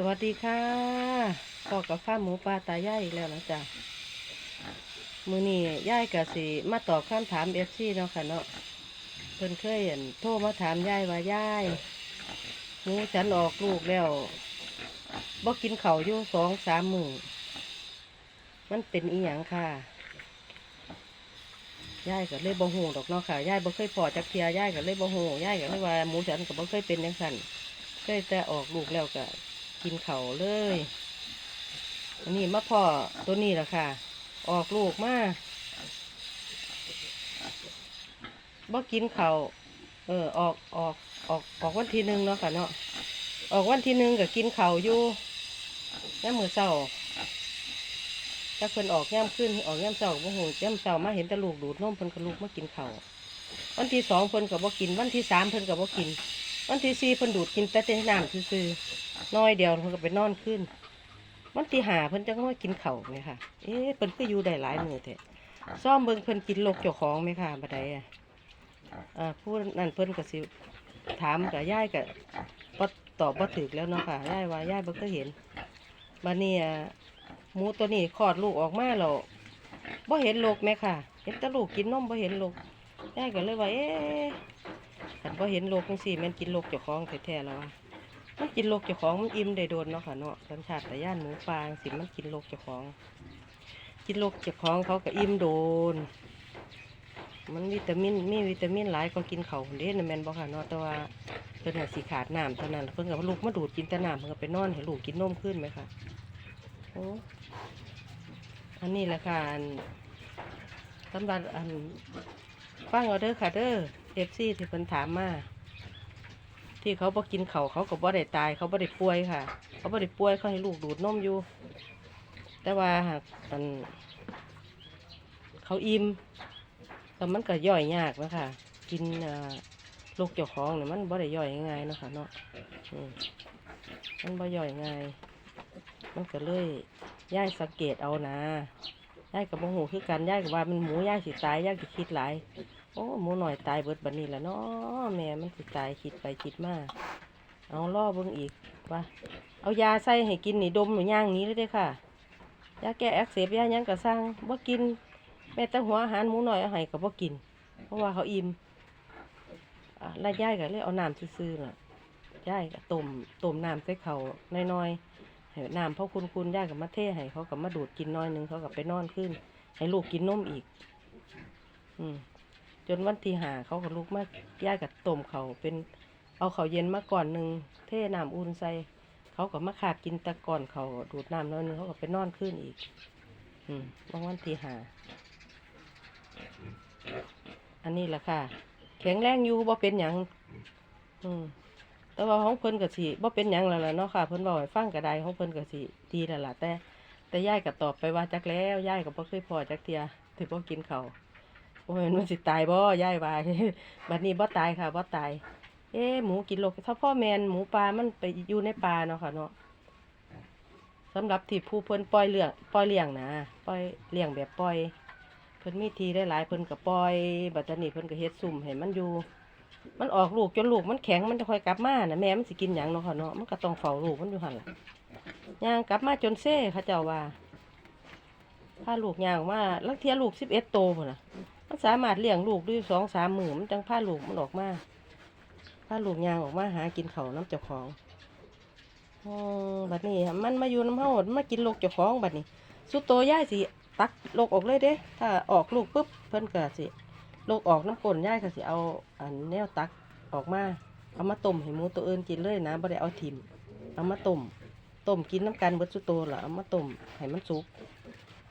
สวัสดีค่ะพอกับข้าหมูปลาตายายอีกแล้วนะจ๊ะมือนี้ยายกับสิมาตอบคำถามเอฟซีเนาะค่ะเนาะเพิ่นเคยเห็นโทรมาถามยายว่ายายหมูฉันออกลูกแล้วบ่กินเข้าอยู่สองสามมือมันเป็นอีหยังค่ะยายก็เลยบ่ฮู้ดอกเนาะค่ะยายบ่เคยพอจักเทียยายก็เลยบ่ฮู้ยายก็เลยว่าหมูฉันก็บ่เคยเป็นจังซั่นเคยแต่ออกลูกแล้วก็ กินเขาเลย อันนี้มาพ่อตัวนี้แหละค่ะ ออกลูกมาบ่กินเขาเออออกออกออกออกวันที่หนึ่งเนาะค่ะเนาะออกวันที่หนึ่งก็กินเขาอยู่ย่มือเศร้าถ้าเพิ่นออกย่ำขึ้นออกย่ำเศร้าบ่หูย่ำเศร้ามาเห็นต่ลูกดูดนมเพิ่นก็ลูกมากินเขาววันที่สองเพิ่นก็บ่กิน วันที่สามเพิ่นก็บ่กิน วันที่สี่เพิ่นดูดกินแต่แต่น้ำซื่อๆน้อยเดียวเพิ่นก็ไปนอนขึ้นวันที่ห้าเพิ่นจังว่ากินข้าวไหมค่ะ เอ๊ะเพิ่นก็อยู่ได้หลายมื้อแท้ซ่อมเบิ่งเพิ่นกินลกเจ้าของไหมค่ะบัดใดอะอ่าผู้นั้นเพิ่นก็สิถามกับยายก็บ่ตอบบ่ถูกแล้วเนาะค่ะยายว่ายายบ่เคยเห็นบัดนี้อะหมูตัวนี้คลอดลูกออกมาแล้วบ่เห็นลูกไหมค่ะ เห็นแต่ลูกกินนมบ่เห็นลูกยายก็เลยว่าเอ๊ะ ขันพอเห็นโลกจังสี่มันกินโลกเจ้าของแท้ๆแล้วอะมันกินโลกเจ้าของมันอิ่มได้โดนเนาะค่ะเนาะสัญชาตญาณหมูปลางสิมันกินโลกเจ้าของ กินโลกเจ้าของเขาก็อิ่มโดน มันวิตามินมีวิตามินหลายก็กินเขาเด้นะแม่นบ่ค่ะเนาะแต่ว่าเพิ่นน่ะสิขาดน้ำเท่านั้นเพิ่นก็ลูกมาดูดกินแต่น้ำเพิ่นก็ไปนอนให้ลูกกินนมขึ้นไหมค่ะโอ้อันนี้แหละค่ะสำหรับอันฟังเอาเด้อค่ะเด้อ อฟซีที่เพิ่นถามมาที่เขาบ่กินเขาเขาก็บ่ได้ตาย เขาบ่ได้ป่วยค่ะ เขาบ่ได้ป่วยเขาให้ลูกดูดนมอยู่ แต่ว่าหากมันเขาอิ่มแต่มันก็ย่อยยากนะคะกินลูกเจ้าของเนี่ยมันบ่ได้ย่อยง่ายเนาะคะเนาะมันบ่ย่อยง่ายมันก็เลยย่ายสังเกตเอานะย่ายกับโมโหคือกันย่ายกับว่ามันหมูย่ายสิตายย่ายสิคิดหลาย อ้หมูหน่อยตายเบิดบันนี้แหละเนาะแม่มันสิตายคิดไปคิดมาเอาล่อเบิ่งอีกว่าเอายาใส่ให้กินนี่ดมหรือย่างนี้เลยเด้ค่ะยาแก้อักเสบยายังก็สร้างบ่กิน แม่แต่หัวอาหารหมูหน่อยเอาให้ก็บ่กิน เพราะว่าเขาอิ่มอะแล้วยายก็เลยเอาน้ำซื่อๆน่ะยายก็ต้มต้มน้ำใส่เขาน้อยๆให้น้ำเพราะคุณคุณยายก็มาเทให้เขาก็มาดูดกินน้อยนึงเขาก็ไปนอนขึ้น ให้ลูกกินนมอีก อืม จนวันที่หาเขาก็ลุกมาย่ายกับต้มเขาเป็น เอาเขาเย็นมาก่อนหนึ่งเทน้ำอุ่นใส่เขาก็มาขาดกินตะก่อนเขาดูดน้ำน้อยนึงเขาก็ไปนอนขึ้นอีก อืมบางวันที่หา อันนี้แหละค่ะ แข็งแรงอยู่บ่เป็นหยังอืมแต่ว่าของเพิ่นก็สิบ่เป็นหยังแล้วล่ะเนาะค่ะ เพิ่นบอกให้ฟังก็ได้ของเพิ่นก็สิดีแล้วล่ะแต่แต่ย่ายก็ตอบไปว่าจักแล้วย่ายก็บ่เคยพอจักเทียถือบ่กินเขา โอ้ยมันสิตายบ่ย่ายว่าบัดนี้บ่ตายค่ะบ่ตาย เอ๊หมูกินโลกถ้าพ่อแมนหมูปลามันไปอยู่ในป่าเนาะค่ะเนาะสำหรับที่ผู้เพิ่นปล่อยเลี้ยงปล่อยเลี้ยงนะปล่อยเลี้ยงแบบปล่อย เพิ่นมีทีได้หลายเพิ่นก็ปล่อยบัดนี้เพิ่นก็เฮ็ดซุ่มให้มันอยู่ มันออกลูกจนลูกมันแข็งมันจะค่อยกลับมาน่ะแม่มันสิกินหยังเนาะค่ะเนาะมันก็ต้องเฝ้าลูกมันอยู่หั่นล่ะย่างกลับมาจนเซ่เขาเจ้าว่าพาลูกย่างออกมาลังเทียลูก11โตพุ่นน่ะ มันสามารถเลี้ยงลูกด้วยสองสามหมื่นมันจังพาลูกมันออกมาพาลูกยางออกมาหากินเขาน้ำเจ้าของอบัดนี้มันมาอยู่น้ำเฮามันมากินลูกเจ้าของบัดนี้ สุดโตย่ายสิตักลูกออกเลยเด้ ถ้าออกลูกปุ๊บเพิ่นเก็สิลูกออกน้ำก้นย่ายก็สิเอาอันแนวตักออกมาเอามาต้มให้หมูตัวอื่นกินเลยนะบ่ได้เอาถิ่มเอามาต้มต้มกินน้ำกันเบิดสุดโตล่ะเอามาต้มให้มันสุก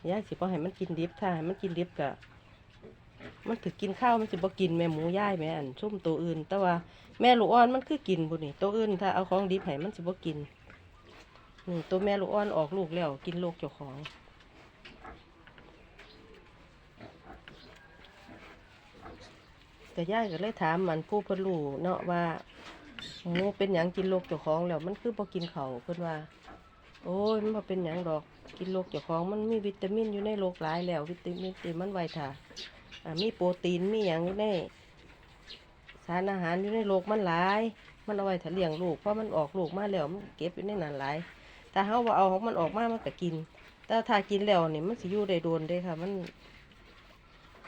ย่ายสิบ่ให้มันกินดิบถ้าให้มันกินดิบก็ มันถือกินข้าวมันสิบ่กินแม่หมูย่ายแม่อันชุ่มตัวอื่น แต่ว่าแม่ลูกอ่อนมันคือกินบุนี่ตัวอื่นถ้าเอาของดิบให้มันสิบ่กินนี่ตัวแม่ลูกอ่อนออกลูกแล้วกินลูกเจ้าของแต่ย่ายก็เลยถามมันผู้เพิ่นรู้เนาะว่าหมูเป็นหยังกินโลกเจ้าของแล้วมันคือบ่กินเขาเพิ่นว่า โอ้ยมันบ่เป็นหยังดอกกินโลกเจ้าของมันมีวิตามินอยู่ในโลกหลายแล้ววิตามินที่มันไว้ท่า มีโปรตีนมีอย่างอยู่ในสารอาหารอยู่ในโลกมันหลาย มันเอาไว้ถ้าเลี้ยงลูกเพราะมันออกลูกมาแล้วมันเก็บอยู่ในนั้นหลายถ้าเฮาว่าเอาของมันออกมามันก็กิน แต่ถ้ากินแล้วนี่มันสิอยู่ได้โดนเด้ค่ะ มัน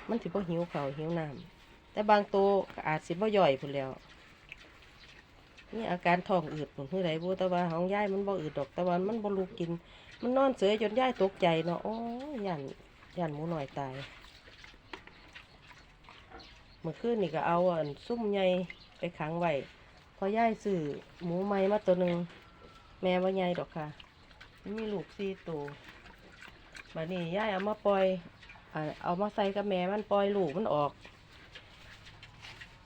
มันสิบ่หิวเขาหิวน้ำแต่บางตัวก็อาจสิบ่ย่อยพุ่นแล้วนี่อาการท้องอืดพุ่นคือไรบ่แต่ว่าของย่ายมันบ่อืดดอกแต่ว่ามันบ่ลูกกิน มันนอนเสยจนยายตกใจเนาะโอ้ยย่านย่านหมูหน่อยตาย เมื่อคืนนี่ก็เอาอันซุ่มใหญ่ไปขังไว้พอย่ายซื้อหมูใหม่มาตัวหนึ่งแม่ว่าใหญ่ดอกค่ะ มีลูกสี่ตัวบัดนี้ย่ายเอามาปล่อยเอามาใส่กับแม่มันปล่อยลูกมันออก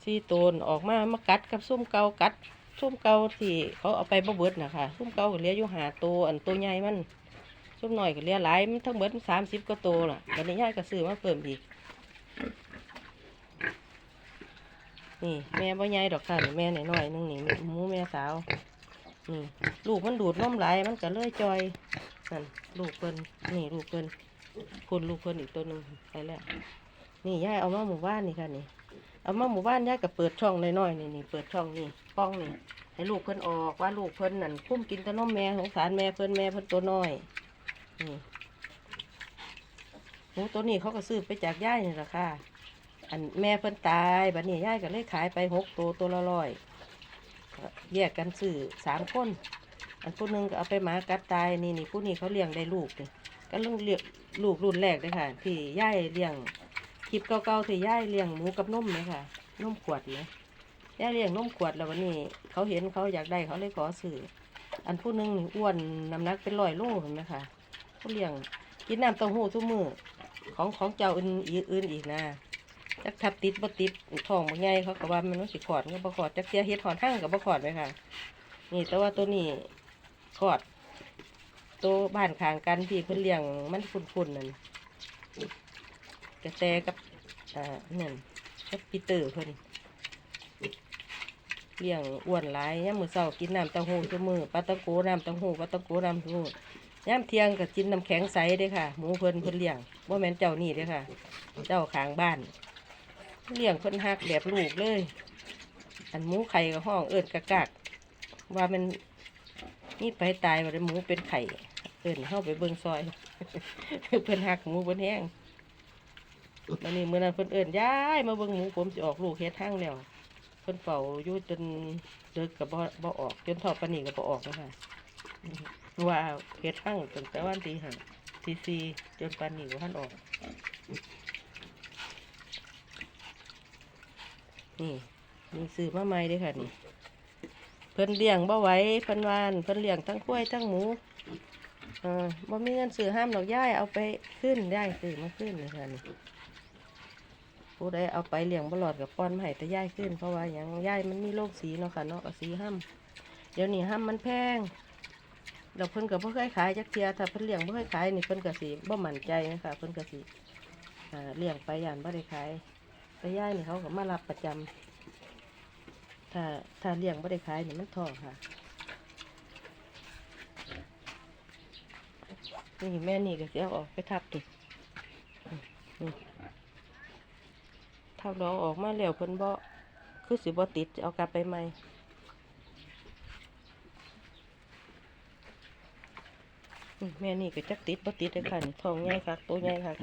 สี่ตัวออกมามากัดกับซุ่มเกากัดซุ่มเกาที่เขาเอาไปบ่เบิดนะคะซุ่มเกาก็เลี้ยอยู่หาตัวอันตัวใหญ่มันซุ่มหน่อยก็เลี้ยหลายมันทั้งเบิดสามสิบกว่าตัวล่ะบัดนี้ย่ายก็ซื้อมาเพิ่มอีก นี่แม่บ่ใหญ่ดอกค่ะนี่แม่หน้อยๆนึงนี่หมูแม่สาวนี่ลูกมันดูดนมไหลมันก็เลยจอยนั่นลูกเพิ่นนี่ลูกเพิ่นคุณลูกเพิ่นอีกตัวหนึ่งไปแล้วนี่ย่ายเอามาหมู่บ้านนี่ค่ะนี่เอามาหมู่บ้านย่ายก็เปิดช่องน้อยๆนี่นี่เปิดช่องนี่ป้องนี่ให้ลูกเพิ่นออกว่าลูกเพิ่นนั่นคุ้มกินแต่นมแม่สงสารแม่เพิ่นแม่เพิ่นตัวน้อยนี่หมูตัวนี้เขาก็ซื้อไปจากย่ายนี่แหละค่ะ อันแม่เพิ่นตายบัดนี้ยายก็เลยขายไปหกตัวตัวละร้อยแยกกันซื้อสามคน อันผู้หนึงก็เอาไปหมากัดตายนี่นี่ผู้นี้เขาเลี้ยงได้ลูกเลยก็เรื่องเลี้ยงลูกรุ่นแรกเลยค่ะ ที่ย่ายเลี้ยงคลิปเก่าๆที่ย่ายเลี้ยงหมูกับนมเลยค่ะนมขวดเลยย่ายเลี้ยงนมขวดแล้ววันนี้ เขาเห็นเขาอยากได้เขาเลยขอซื้ออันผู้หนึงอ้วนน้ำหนักเป็นร้อยโลเห็นไหมคะเขาเลี้ยงกินน้ำเต้าหู้ทุกมือของของเจ้าอื่นอื่นอีกนะ จักทับติดบ่ติดทองบ่ใหญ่เขาก็ว่ามันว่าสิขอดก็บ่ขอดจักเสียเฮ็ดหอนหั่งก็บ่ขอดไหมค่ะ นี่แต่ว่าตัวนี้ขอด ตัวบ้านข้างกันที่เพิ่นเลี้ยงมันฝุ่นๆนั่นกระแตกับอ่านั่นกับปีเตอร์เพิ่นเลี้ยงอ้วนหลายยามมื้อเช้ากินน้ำเต้าหู้ซุมื้อปลาตะโกน้ำเต้าหู้ปลาตะโกน้ำเต้าหู้ยามเที่ยงก็กินน้ำแข็งใสเด้ค่ะ หมูเพิ่นเพิ่นเลี้ยงบ่แม่นเจ้านี่เด้ค่ะ เจ้าข้างบ้าน เลี้ยงเพิ่นหักแบบลูกเลย อันหมูไข่กับห้องเอิญกะกากว่ามันนี่ไปตายว่าได้หมูเป็นไข่ เอิญเข้าไปเบิ่งซอย เพิ่นหักหมูเพิ่นแห้งมันนี่มื้อนั้นเพิ่นเอิญย้ายมาเบิ่งหมูผมสิออกลูกเฮ็ดทั้งแล้วเพิ่นเฝ้าอยู่จนเดึกกับบ่บ่ออกจนทอดปานนี้ก็บ่ออกนะคะว่าเฮ็ดทั้งตั้งแต่วันที่ห้าที่สี่จนปานนี้ก็ท่านออก นี่มีซื้อมาใหม่ด้วยค่ะนี่ เพิ่นเลี้ยงบ่ไหว้เพิ่นวาน เพิ่นเลี้ยงทั้งกล้วยทั้งหมูเอ่าบ่มีเงินซื้อห้ามดอกย่ายเอาไปขึ้นย่ายซื้อมาขึ้นเลยค่ะนี่ผู้ใดเอาไปเลี้ยงบ่หลอดกับป้อนมาให้แต่ย่ายขึ้น เพราะว่าหยังย่ายมันมีโรคสีเนาะค่ะเนาะสีห้ามเดี๋ยวนี้ห้ามมันแพงเราเพิ่นก็บ่เคยขายจักเทียถ้าเพิ่นเลี้ยงบ่เคยขายนี่เพิ่นก็สิบ่มั่นใจนะคะเพิ่นก็สิอ่าเลี้ยงไปย่านบ่ได้ขาย แต่ย่ายนี่เขาก็มารับประจำถ้าถ้าเลี้ยงไม่ได้ขายนี่มันท้อค่ะนี่แม่นี่ก็จะเอาออกไปทับตินี่ทับน้องออกมาแล้วเพิ่นบ่คือสิบ่ติดจะเอากลับไปใหม่แม่นี่ก็จักติดบ่ติดเลยค่ะนี่ทองใหญ่ค่ะตัวใหญ่ค่ะ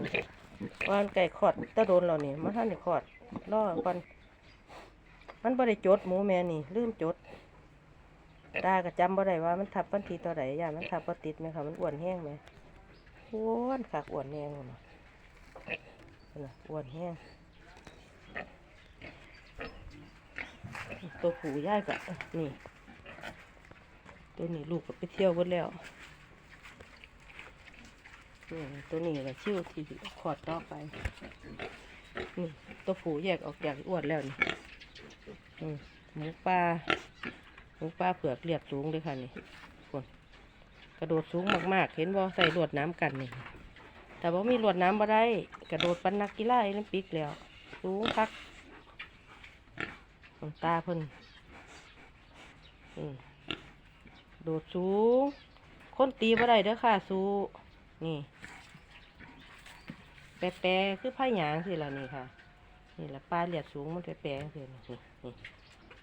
วานไก่ขอดตะโดนเรานี่มาท่านขอดรอก่อนมันบ่ได้จดหมูแม่นี่ลืมจดตาก็จำบ่ได้ว่ามันทับวันทีตัวไหนย่ามันทับบ่ติดไหมคะมันอ้วนแห้งไหมอ้วนคักอ้วนแห้งนะอ้วนแห้งตัวผูย่ายก็นี่ ตัวนี้ลูกก็ไปเที่ยวหมดแล้ว นี่ตัวนี้แหละชิวที่ขอดต่อไปนี่ตัวผูแยกออกจากอ้วนแล้วนี่หมูปลาหมูปลาเผือกเรียบสูงเลยค่ะนี่คนกระโดดสูงมากๆ เห็นบ่ใส่ลวดน้ำกันนี่แต่ว่ามีลวดน้ำบ่ได้ กระโดดปันนักกีฬาโอลิมปิกแล้ว สูงคักตาเพิ่นโดดสูง คนตีบ่ได้เด้อค่ะ สูนี่ แปรๆคือผ้าหยางสิล่ะนี่ค่ะ นี่ละปลาเลียดสูงมันแปรๆสินี่นี่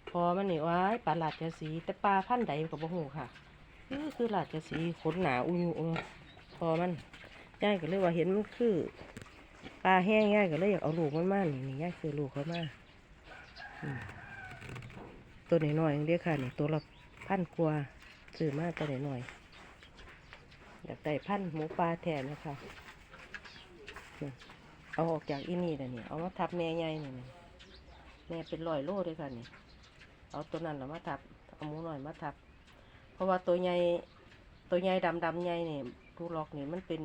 พอมันนี่ว้ายปลาหลาดจะสีแต่ปลาพันธ์ใดก็บ่ฮู้ค่ะคือคือหลาดจะสีขนหนาอุยุเออพอมันย่ายก็เลยว่าเห็นมันคือปลาแห้งย่ายก็เลยอยากเอาลูกมันมานี่นี่ย่ายคือลูกเขามาตัวหน้อยๆเดียวค่ะนี่ตัวละพันกว่าซื้อมาตัวหน้อยๆอยากได้พันธ์หมูปลาแทนนะคะ เอาออกจากอีนี่นะเนี่ยเอามาทับแม่ใหญ่นี่ยแม่เป็นรอยโลด้วยค่ะนี่เอาตัวนั้นแล้วมาทับ เอาหมูหน่อยมาทับ เพราะว่าตัวใหญ่ตัวใหญ่ดำดำใหญ่เนี่ยลูกล็อกนี่มันเป็น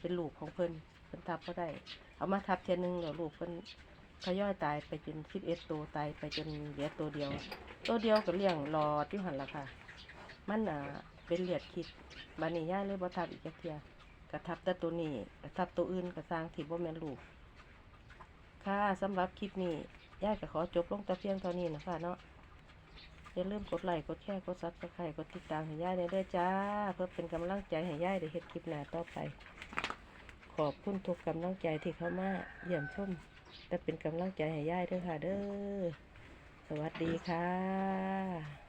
เป็นลูกของเพิ่นเพิ่นทับก็ได้ เอามาทับเทียหนึงเดี๋ยวลูกเพิ่นทยอยตายไปจนสิบเอ็ดตัวตายไปจนเหลือตัวเดียว ตัวเดียวก็เลี้ยงรอที่หันละค่ะ มันอ่าเป็นเหลียดคิดบานี้ย่าเลยบ่ทับอีกเทีย ระทับแต่ตัวนี้กระทับตัวอื่นกระสร้างที่บ่แม่นลูก ค่ะสำหรับคลิปนี้ย่าก็ขอจบลงแต่เพียงเท่านี้นะคะเนาะอย่าลืมกดไลค์กดแชร์กดซับสไครต์กดติดตามให้ย่ายได้ด้วยจ้า เพื่อเป็นกำลังใจให้ย่ายได้เฮ็ดคลิปหน้าต่อไป ขอบคุณทุกกำลังใจที่เข้ามาเยี่ยมชมและเป็นกำลังใจให้ย่ายด้วยค่ะเด้อสวัสดีค่ะ